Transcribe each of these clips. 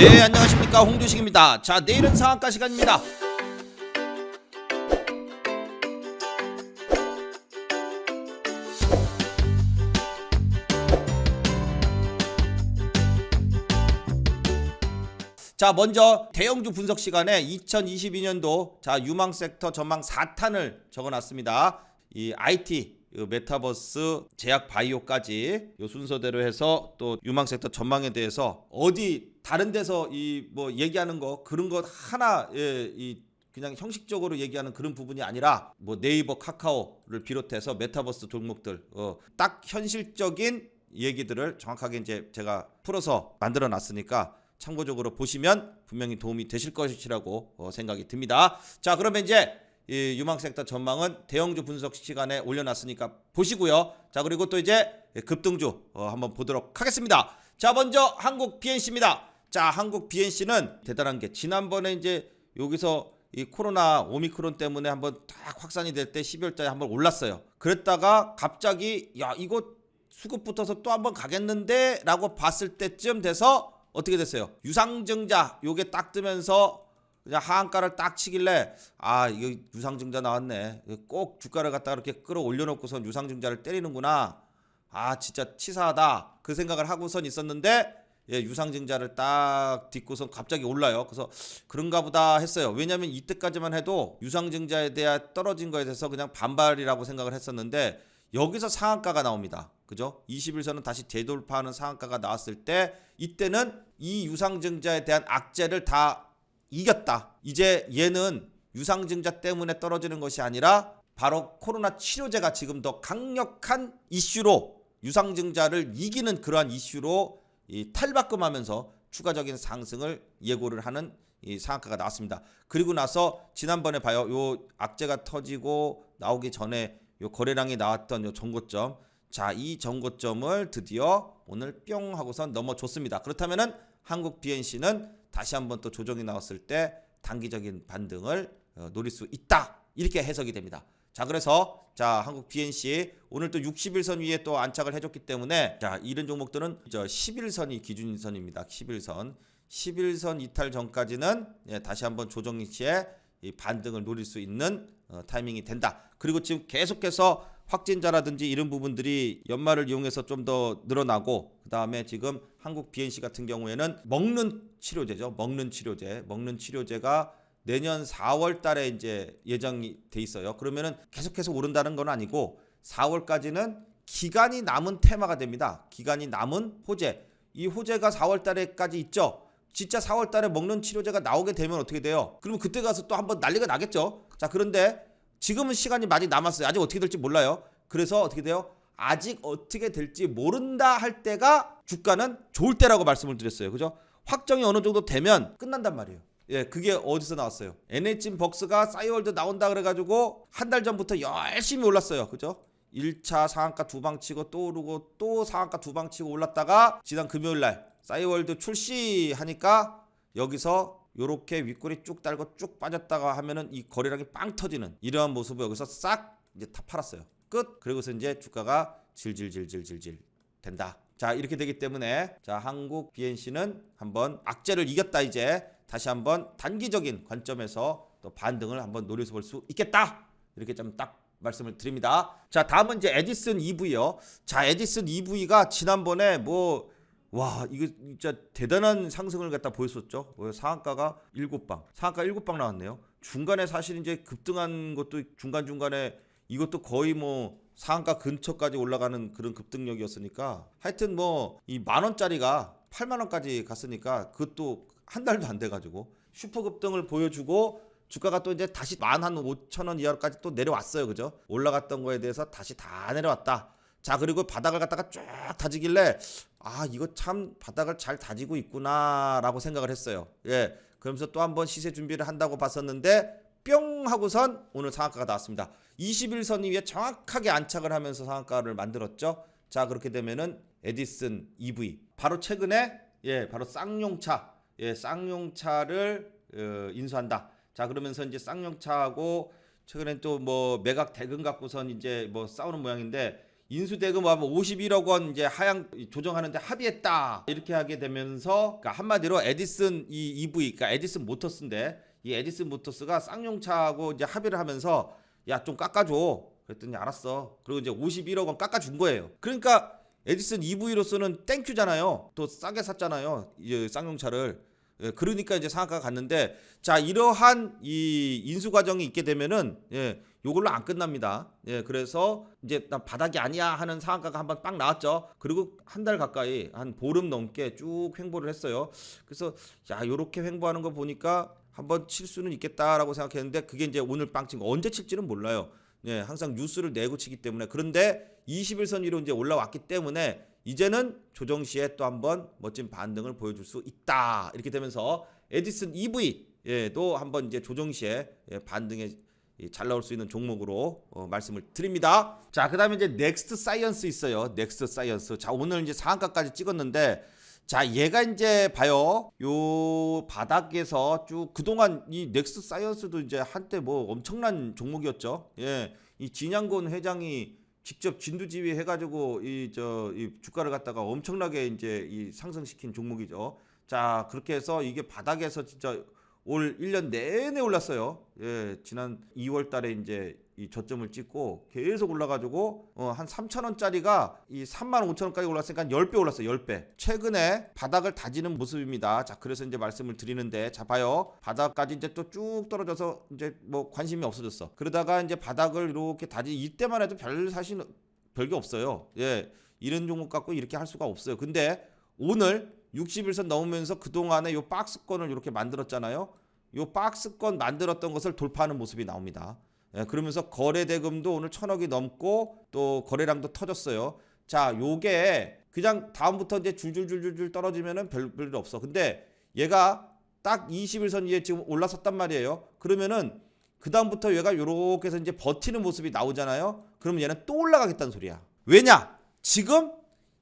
네 안녕하십니까. 홍두식입니다. 자 내일은 상한가 시간입니다. 자 먼저 대형주 분석 시간에 2022년도 자 유망 섹터 전망 4탄을 적어놨습니다. 이 IT 이 메타버스 제약 바이오까지 요 순서대로 해서 또 유망 섹터 전망에 대해서 어디 다른 데서 이 뭐 얘기하는 거 그런 것 하나 예, 이 그냥 형식적으로 얘기하는 그런 부분이 아니라 뭐 네이버 카카오를 비롯해서 메타버스 종목들 어, 딱 현실적인 얘기들을 정확하게 이제 제가 풀어서 만들어 놨으니까 참고적으로 보시면 분명히 도움이 되실 것이라고 어, 생각이 듭니다. 자, 그러면 이제 이 유망 섹터 전망은 대형주 분석 시간에 올려놨으니까 보시고요. 자, 그리고 또 이제 급등주 어, 한번 보도록 하겠습니다. 자, 먼저 한국 BNC입니다. 자, 한국 BNC는 대단한 게 지난번에 이제 여기서 이 코로나 오미크론 때문에 한번 딱 확산이 될 때 12월 달에 한번 올랐어요. 그랬다가 갑자기 야, 이거 수급 붙어서 또 한번 가겠는데라고 봤을 때쯤 돼서 어떻게 됐어요? 유상증자 요게 딱 뜨면서 그냥 하한가를 딱 치길래 아 이거 유상증자 나왔네 꼭 주가를 갖다 이렇게 끌어올려 놓고선 유상증자를 때리는구나 아 진짜 치사하다 그 생각을 하고선 있었는데 예, 유상증자를 딱 딛고선 갑자기 올라요. 그래서 그런가 보다 했어요. 왜냐하면 이때까지만 해도 유상증자에 대한 떨어진 거에 대해서 그냥 반발이라고 생각을 했었는데 여기서 상한가가 나옵니다. 그죠? 21선은 다시 재돌파하는 상한가가 나왔을 때 이때는 이 유상증자에 대한 악재를 다 이겼다. 이제 얘는 유상증자 때문에 떨어지는 것이 아니라 바로 코로나 치료제가 지금 더 강력한 이슈로 유상증자를 이기는 그러한 이슈로 이 탈바꿈하면서 추가적인 상승을 예고를 하는 이 상한가가 나왔습니다. 그리고 나서 지난번에 봐요. 요 악재가 터지고 나오기 전에 요 거래량이 나왔던 요 정고점. 자, 이 정고점을 드디어 오늘 뿅 하고선 넘어줬습니다. 그렇다면은 한국 BNC는 다시 한번 또 조정이 나왔을 때 단기적인 반등을 어, 노릴 수 있다. 이렇게 해석이 됩니다. 자, 그래서 자, 한국 BNC 오늘 또 60일선 위에 또 안착을 해줬기 때문에 자, 이런 종목들은 저 11선이 기준선입니다. 11선. 11선 이탈 전까지는 예, 다시 한번 조정 위치에 이 반등을 노릴 수 있는 어, 타이밍이 된다. 그리고 지금 계속해서 확진자라든지 이런 부분들이 연말을 이용해서 좀 더 늘어나고 그다음에 지금 한국 BNC 같은 경우에는 먹는 치료제죠. 먹는 치료제. 먹는 치료제가 내년 4월 달에 이제 예정이 돼 있어요. 그러면은 계속해서 오른다는 건 아니고 4월까지는 기간이 남은 테마가 됩니다. 기간이 남은 호재. 이 호재가 4월 달에까지 있죠. 진짜 4월 달에 먹는 치료제가 나오게 되면 어떻게 돼요? 그러면 그때 가서 또 한번 난리가 나겠죠. 자, 그런데 지금은 시간이 많이 남았어요. 아직 어떻게 될지 몰라요. 그래서 어떻게 돼요? 아직 어떻게 될지 모른다 할 때가 주가는 좋을 때라고 말씀을 드렸어요. 그죠? 확정이 어느 정도 되면 끝난단 말이에요. 예, 그게 어디서 나왔어요? NH진 벅스가 싸이월드 나온다 그래가지고 한 달 전부터 열심히 올랐어요. 그죠? 1차 상한가 두 방 치고 또 오르고 또 상한가 두 방 치고 올랐다가 지난 금요일 날 싸이월드 출시하니까 여기서 요렇게 윗골이 쭉 달고 쭉 빠졌다가 하면은 이 거래량이 빵 터지는 이러한 모습을 여기서 싹 이제 다 팔았어요. 끝. 그리고서 이제 주가가 질질질질질질 된다. 자 이렇게 되기 때문에 자 한국 BNC는 한번 악재를 이겼다 이제 다시 한번 단기적인 관점에서 또 반등을 한번 노려서 볼 수 있겠다. 이렇게 좀 딱 말씀을 드립니다. 자 다음은 이제 에디슨 EV요. 자 에디슨 EV가 지난번에 뭐 와 이거 진짜 대단한 상승을 갖다 보였었죠. 뭐 상한가가 7방, 상한가 7방 나왔네요. 중간에 사실 이제 급등한 것도 중간 중간에 이것도 거의 뭐 상한가 근처까지 올라가는 그런 급등력이었으니까 하여튼 뭐 이 만 원짜리가 8만 원까지 갔으니까 그것도 한 달도 안 돼가지고 슈퍼 급등을 보여주고 주가가 또 이제 다시 만 한 5천 원 이하까지 또 내려왔어요, 그죠? 올라갔던 거에 대해서 다시 다 내려왔다. 자 그리고 바닥을 갖다가 쭉 다지길래 아 이거 참 바닥을 잘 다지고 있구나라고 생각을 했어요. 예, 그러면서 또 한 번 시세 준비를 한다고 봤었는데 뿅 하고선 오늘 상한가가 나왔습니다. 21선 위에 정확하게 안착을 하면서 상한가를 만들었죠. 자 그렇게 되면은 에디슨 EV 바로 최근에 예 바로 쌍용차 예 쌍용차를 어, 인수한다. 자 그러면서 이제 쌍용차하고 최근에 또뭐 매각 대금 갖고선 이제 뭐 싸우는 모양인데 인수 대금 뭐 51억 원 이제 하향 조정하는데 합의했다. 이렇게 하게 되면서 그러니까 한마디로 에디슨 이 EV 그러니까 에디슨 모터스인데 이 에디슨 모터스가 쌍용차하고 이제 합의를 하면서 야 좀 깎아줘. 그랬더니 알았어. 그리고 이제 51억 원 깎아준 거예요. 그러니까 에디슨 EV로서는 땡큐잖아요. 또 싸게 샀잖아요. 이 쌍용차를 예, 그러니까 이제 상한가가 갔는데 자 이러한 이 인수 과정이 있게 되면은 예 요걸로 안 끝납니다. 예 그래서 이제 나 바닥이 아니야 하는 상한가가 한번 빵 나왔죠. 그리고 한 달 가까이 한 보름 넘게 쭉 횡보를 했어요. 그래서 야 요렇게 횡보하는 거 보니까 한번 칠 수는 있겠다라고 생각했는데 그게 이제 오늘 빵 친 거 언제 칠지는 몰라요. 예 항상 뉴스를 내고 치기 때문에 그런데 21선 위로 이제 올라왔기 때문에 이제는 조정 시에 또 한번 멋진 반등을 보여줄 수 있다. 이렇게 되면서 에디슨 EV도 한번 이제 조정 시에 예, 반등에 이잘 나올 수 있는 종목으로 어, 말씀을 드립니다. 자, 그다음에 이제 넥스트 사이언스 있어요. 넥스트 사이언스. 자, 오늘 이제 상한가까지 찍었는데 자, 얘가 이제 봐요. 요 바닥에서 쭉 그동안 이 넥스트 사이언스도 이제 한때 뭐 엄청난 종목이었죠. 예. 이 진양곤 회장이 직접 진두지휘 해가지고 이 저 이 주가를 갖다가 엄청나게 이제 이 상승시킨 종목이죠. 자 그렇게 해서 이게 바닥에서 진짜 올 1년 내내 올랐어요. 예, 지난 2월 달에 이제 이 저점을 찍고 계속 올라가지고 어, 한 3천 원짜리가 이 3만 5천 원까지 올랐으니까 한 10배 올랐어요. 10배. 최근에 바닥을 다지는 모습입니다. 자, 그래서 이제 말씀을 드리는데 자 봐요. 바닥까지 이제 또 쭉 떨어져서 이제 뭐 관심이 없어졌어. 그러다가 이제 바닥을 이렇게 다지 이때만 해도 별 사실 별게 없어요. 예. 이런 종목 갖고 이렇게 할 수가 없어요. 근데 오늘 61선 넘으면서 그동안에 요 박스권을 이렇게 만들었잖아요. 요 박스권 만들었던 것을 돌파하는 모습이 나옵니다. 예, 그러면서 거래 대금도 오늘 천억이 넘고 또 거래량도 터졌어요. 자, 요게 그냥 다음부터 이제 줄줄줄줄줄 떨어지면은 별 별일 없어. 근데 얘가 딱 21선 위에 지금 올라섰단 말이에요. 그러면은 그 다음부터 얘가 요렇게 해서 이제 버티는 모습이 나오잖아요. 그러면 얘는 또 올라가겠다는 소리야. 왜냐? 지금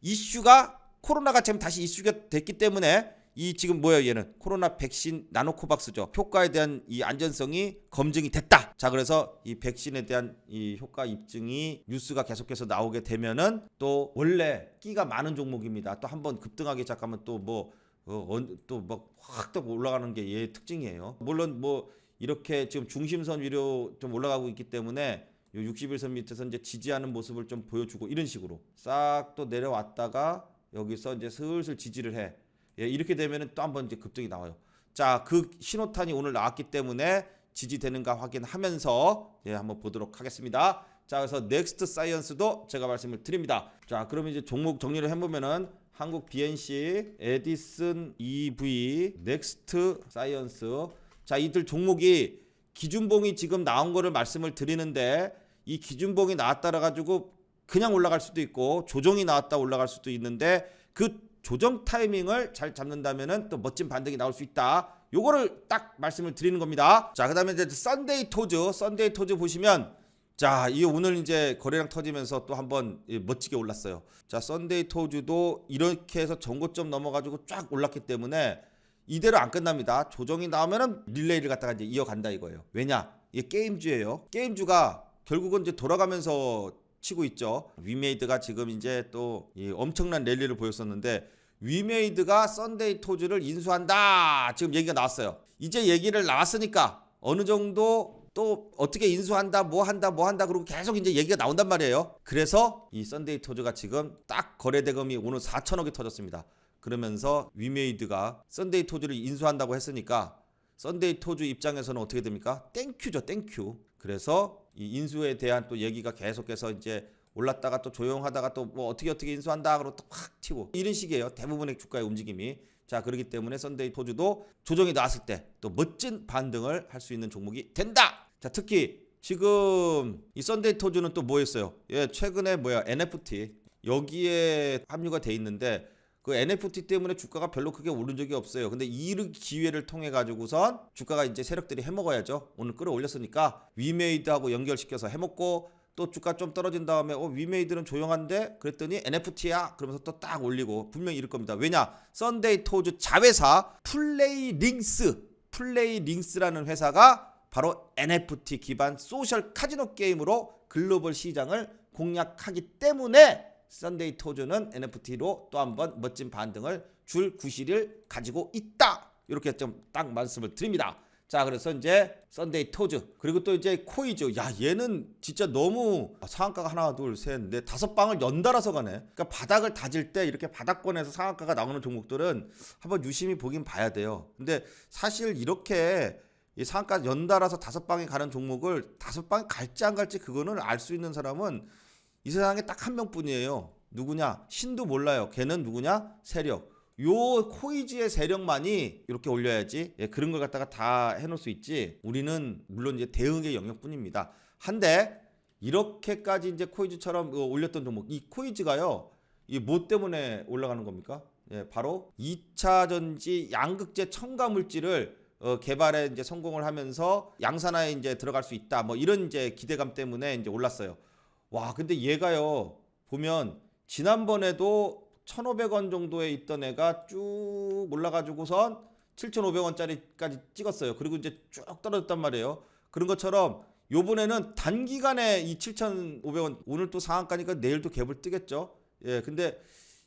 이슈가 코로나가 지금 다시 이슈가 됐기 때문에 이 지금 뭐예요 얘는? 코로나 백신 나노코박스죠. 효과에 대한 이 안전성이 검증이 됐다. 자 그래서 이 백신에 대한 이 효과 입증이 뉴스가 계속해서 나오게 되면은 또 원래 끼가 많은 종목입니다. 또 한번 급등하기 시작하면 또뭐 어, 또막확 올라가는 게 얘의 특징이에요. 물론 뭐 이렇게 지금 중심선 위로 좀 올라가고 있기 때문에 요 61선 밑에서 이제 지지하는 모습을 좀 보여주고 이런 식으로 싹 또 내려왔다가 여기서 이제 슬슬 지지를 해. 예, 이렇게 되면은 또 한번 이제 급등이 나와요. 자, 그 신호탄이 오늘 나왔기 때문에 지지되는가 확인하면서 예, 한번 보도록 하겠습니다. 자, 그래서 넥스트 사이언스도 제가 말씀을 드립니다. 자, 그러면 이제 종목 정리를 해보면은 한국 BNC, 에디슨 EV, 넥스트 사이언스. 자, 이들 종목이 기준봉이 지금 나온 거를 말씀을 드리는데 이 기준봉이 나왔다라 가지고 그냥 올라갈 수도 있고 조정이 나왔다 올라갈 수도 있는데 그 조정 타이밍을 잘 잡는다면은 또 멋진 반등이 나올 수 있다. 요거를 딱 말씀을 드리는 겁니다. 자, 그다음에 이제 썬데이 토즈, 썬데이 토즈 보시면 자, 이 오늘 이제 거래량 터지면서 또 한번 멋지게 올랐어요. 자, 썬데이 토즈도 이렇게 해서 전고점 넘어가지고 쫙 올랐기 때문에 이대로 안 끝납니다. 조정이 나오면은 릴레이를 갖다가 이제 이어간다 이거예요. 왜냐? 이게 게임주예요. 게임주가 결국은 이제 돌아가면서 치고 있죠. 위메이드가 지금 이제 또 엄청난 랠리를 보였었는데 위메이드가 썬데이 토즈를 인수한다. 지금 얘기가 나왔어요. 이제 얘기를 나왔으니까 어느 정도 또 어떻게 인수한다, 뭐 한다, 뭐 한다, 그리고 계속 이제 얘기가 나온단 말이에요. 그래서 이 썬데이 토즈가 지금 딱 거래 대금이 오늘 4천억이 터졌습니다. 그러면서 위메이드가 썬데이 토즈를 인수한다고 했으니까 썬데이 토즈 입장에서는 어떻게 됩니까? 땡큐죠, 땡큐. 그래서 이 인수에 대한 또 얘기가 계속해서 이제 올랐다가 또 조용하다가 또 뭐 어떻게 어떻게 인수한다 그러고 또확 튀고 이런 식이에요. 대부분의 주가의 움직임이. 자, 그렇기 때문에 썬데이 토즈도 조정이 나왔을 때 또 멋진 반등을 할 수 있는 종목이 된다. 자, 특히 지금 이 썬데이 토즈는 또 뭐였어요? 예, 최근에 뭐야? NFT 여기에 합류가 돼 있는데 그 NFT 때문에 주가가 별로 크게 오른 적이 없어요. 근데 이 기회를 통해 가지고선 주가가 이제 세력들이 해먹어야죠. 오늘 끌어올렸으니까 위메이드하고 연결시켜서 해먹고 또 주가 좀 떨어진 다음에 어 위메이드는 조용한데 그랬더니 NFT야 그러면서 또 딱 올리고 분명히 이럴 겁니다. 왜냐? 썬데이 토즈 자회사 플레이 링스 플레이 링스라는 회사가 바로 NFT 기반 소셜 카지노 게임으로 글로벌 시장을 공략하기 때문에 썬데이 토즈는 NFT로 또 한 번 멋진 반등을 줄 구실을 가지고 있다. 이렇게 좀 딱 말씀을 드립니다. 자, 그래서 이제 썬데이 토즈 그리고 또 이제 코이즈. 야, 얘는 진짜 너무 상한가가 하나, 둘, 셋, 넷, 다섯 방을 연달아서 가네. 그러니까 바닥을 다질 때 이렇게 바닥권에서 상한가가 나오는 종목들은 한번 유심히 보긴 봐야 돼요. 근데 사실 이렇게 이 상한가 연달아서 다섯 방에 가는 종목을 다섯 방에 갈지 안 갈지 그거는 알 수 있는 사람은 이 세상에 딱 한 명뿐이에요. 누구냐? 신도 몰라요. 걔는 누구냐? 세력. 요 코이즈의 세력만이 이렇게 올려야지 예, 그런 걸 갖다가 다 해놓을 수 있지 우리는 물론 이제 대응의 영역뿐입니다. 한데 이렇게까지 이제 코이즈처럼 어, 올렸던 종목 이 코이즈가요 이 뭐 때문에 올라가는 겁니까? 예, 바로 2차 전지 양극재 첨가 물질을 어, 개발에 이제 성공을 하면서 양산화에 이제 들어갈 수 있다 뭐 이런 이제 기대감 때문에 이제 올랐어요. 와 근데 얘가요 보면 지난번에도 1,500원 정도에 있던 애가 쭉 올라가지고선 7,500원짜리까지 찍었어요. 그리고 이제 쭉 떨어졌단 말이에요. 그런 것처럼 요번에는 단기간에 이 7,500원 오늘 또 상한가니까 내일 또 갭을 뜨겠죠. 예, 근데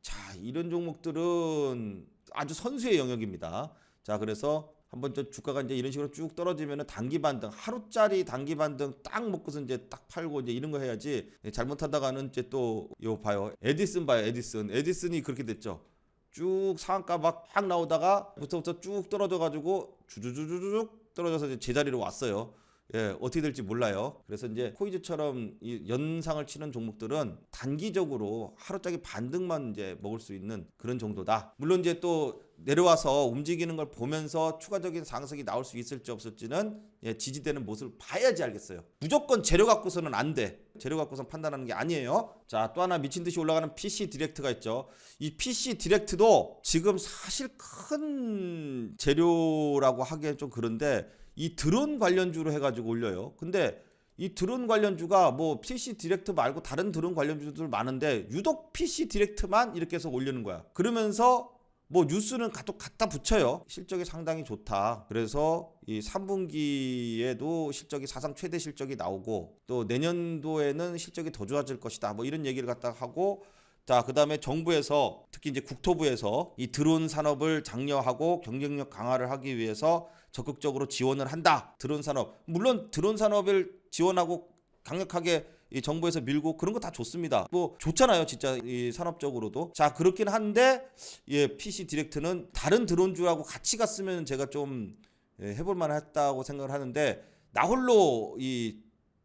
자 이런 종목들은 아주 선수의 영역입니다. 자 그래서 한번 저 주가가 이제 이런 식으로 쭉 떨어지면은 단기 반등 하루짜리 단기 반등 딱 먹고서 이제 딱 팔고 이제 이런 거 해야지. 예, 잘못하다가는 이제 또 요 봐요. 에디슨 봐요 에디슨. 에디슨이 그렇게 됐죠. 쭉 상한가 막 확 나오다가 부터부터 쭉 떨어져 가지고 주주주주쭉 떨어져서 이제 제자리로 왔어요 예, 어떻게 될지 몰라요. 그래서 이제 코이즈처럼 이 연상을 치는 종목들은 단기적으로 하루짜리 반등만 이제 먹을 수 있는 그런 정도다. 물론 이제 또 내려와서 움직이는 걸 보면서 추가적인 상승이 나올 수 있을지 없을지는 예, 지지되는 모습을 봐야지 알겠어요. 무조건 재료 갖고서는 안 돼. 재료 갖고선 판단하는 게 아니에요. 자, 또 하나 미친 듯이 올라가는 PC 디렉트가 있죠. 이 PC 디렉트도 지금 사실 큰 재료라고 하기엔 좀 그런데 이 드론 관련주로 해가지고 올려요. 근데 이 드론 관련주가 뭐 PC 디렉트 말고 다른 드론 관련주들 많은데 유독 PC 디렉트만 이렇게 해서 올리는 거야. 그러면서 뭐 뉴스는 갖다, 갖다 붙여요. 실적이 상당히 좋다. 그래서 이 3분기에도 실적이 사상 최대 실적이 나오고 또 내년도에는 실적이 더 좋아질 것이다. 뭐 이런 얘기를 갖다 하고 자, 그다음에 정부에서 특히 이제 국토부에서 이 드론 산업을 장려하고 경쟁력 강화를 하기 위해서 적극적으로 지원을 한다. 드론 산업. 물론 드론 산업을 지원하고 강력하게 이 정부에서 밀고 그런 거 다 좋습니다. 뭐 좋잖아요, 진짜 이 산업적으로도. 자, 그렇긴 한데 예, PC 디렉트는 다른 드론주하고 같이 갔으면 제가 좀 예, 해볼 만했다고 생각을 하는데 나 홀로 이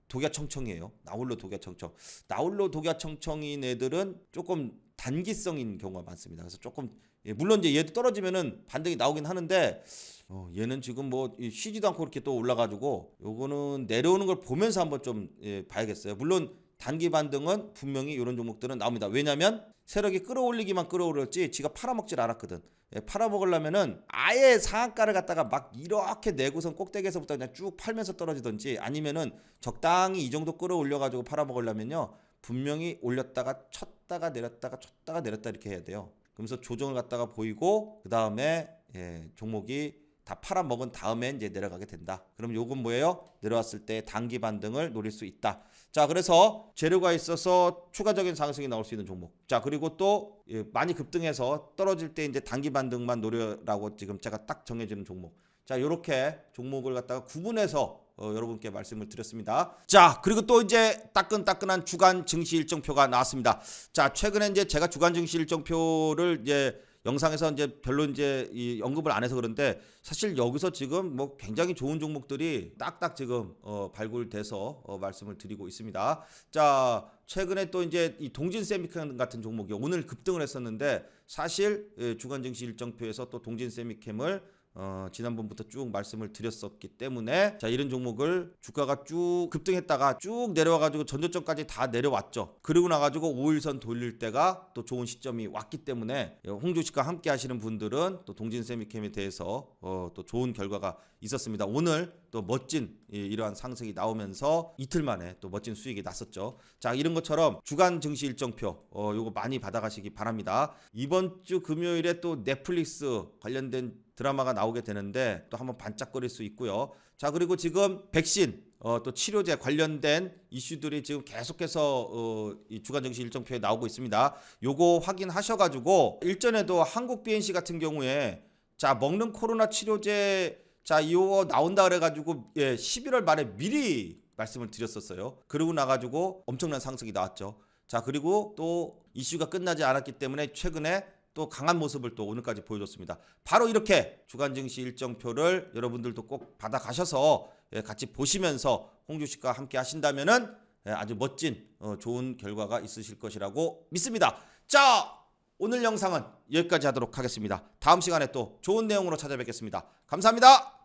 독야청청이에요. 나홀로 독야청청. 나홀로 독야청청인 애들은 조금 단기성인 경우가 많습니다. 그래서 조금 예, 물론 이제 얘도 떨어지면은 반등이 나오긴 하는데 어, 얘는 지금 뭐 이, 쉬지도 않고 이렇게 또 올라가지고 요거는 내려오는 걸 보면서 한번 좀 예, 봐야겠어요. 물론 단기 반등은 분명히 이런 종목들은 나옵니다. 왜냐면 세력이 끌어올리기만 끌어올렸지 지가 팔아먹질 않았거든. 예, 팔아먹으려면은 아예 상한가를 갖다가 막 이렇게 내고선 꼭대기에서부터 그냥 쭉 팔면서 떨어지든지 아니면은 적당히 이 정도 끌어올려가지고 팔아먹으려면요 분명히 올렸다가 쳤다가 내렸다가 쳤다가 내렸다 이렇게 해야 돼요. 그러면서 조정을 갖다가 보이고 그 다음에 예, 종목이 다 팔아먹은 다음에 이제 내려가게 된다. 그럼 요건 뭐예요? 내려왔을 때 단기 반등을 노릴 수 있다. 자, 그래서 재료가 있어서 추가적인 상승이 나올 수 있는 종목. 자, 그리고 또 예, 많이 급등해서 떨어질 때 이제 단기 반등만 노려라고 지금 제가 딱 정해지는 종목. 자, 요렇게 종목을 갖다가 구분해서 어, 여러분께 말씀을 드렸습니다. 자, 그리고 또 이제 따끈따끈한 주간 증시 일정표가 나왔습니다. 자, 최근에 이제 제가 주간 증시 일정표를 이제 영상에서 이제 별로 이제 이 언급을 안 해서 그런데 사실 여기서 지금 뭐 굉장히 좋은 종목들이 딱딱 지금 어 발굴돼서 어 말씀을 드리고 있습니다. 자, 최근에 또 이제 이 동진 세미캠 같은 종목이 오늘 급등을 했었는데 사실 예, 주간 증시 일정표에서 또 동진 세미캠을 어, 지난번부터 쭉 말씀을 드렸었기 때문에 자 이런 종목을 주가가 쭉 급등했다가 쭉 내려와가지고 전저점까지 다 내려왔죠. 그러고 나가지고 5일선 돌릴 때가 또 좋은 시점이 왔기 때문에 홍주식과 함께 하시는 분들은 또 동진 세미캠에 대해서 어, 또 좋은 결과가 있었습니다. 오늘 또 멋진 이- 이러한 상승이 나오면서 이틀 만에 또 멋진 수익이 났었죠. 자 이런 것처럼 주간 증시 일정표 어, 요거 많이 받아 가시기 바랍니다. 이번 주 금요일에 또 넷플릭스 관련된 드라마가 나오게 되는데 또 한번 반짝거릴 수 있고요. 자 그리고 지금 백신 어, 또 치료제 관련된 이슈들이 지금 계속해서 어, 이 주간 증시 일정표에 나오고 있습니다. 요거 확인하셔가지고 일전에도 한국 BNC 같은 경우에 자 먹는 코로나 치료제 자 이거 나온다 그래가지고 예 11월 말에 미리 말씀을 드렸었어요. 그러고 나가지고 엄청난 상승이 나왔죠. 자 그리고 또 이슈가 끝나지 않았기 때문에 최근에 또 강한 모습을 또 오늘까지 보여줬습니다. 바로 이렇게 주간 증시 일정표를 여러분들도 꼭 받아 가셔서 예, 같이 보시면서 홍주 씨과 함께 하신다면은 예, 아주 멋진 어, 좋은 결과가 있으실 것이라고 믿습니다. 자 오늘 영상은 여기까지 하도록 하겠습니다. 다음 시간에 또 좋은 내용으로 찾아뵙겠습니다. 감사합니다.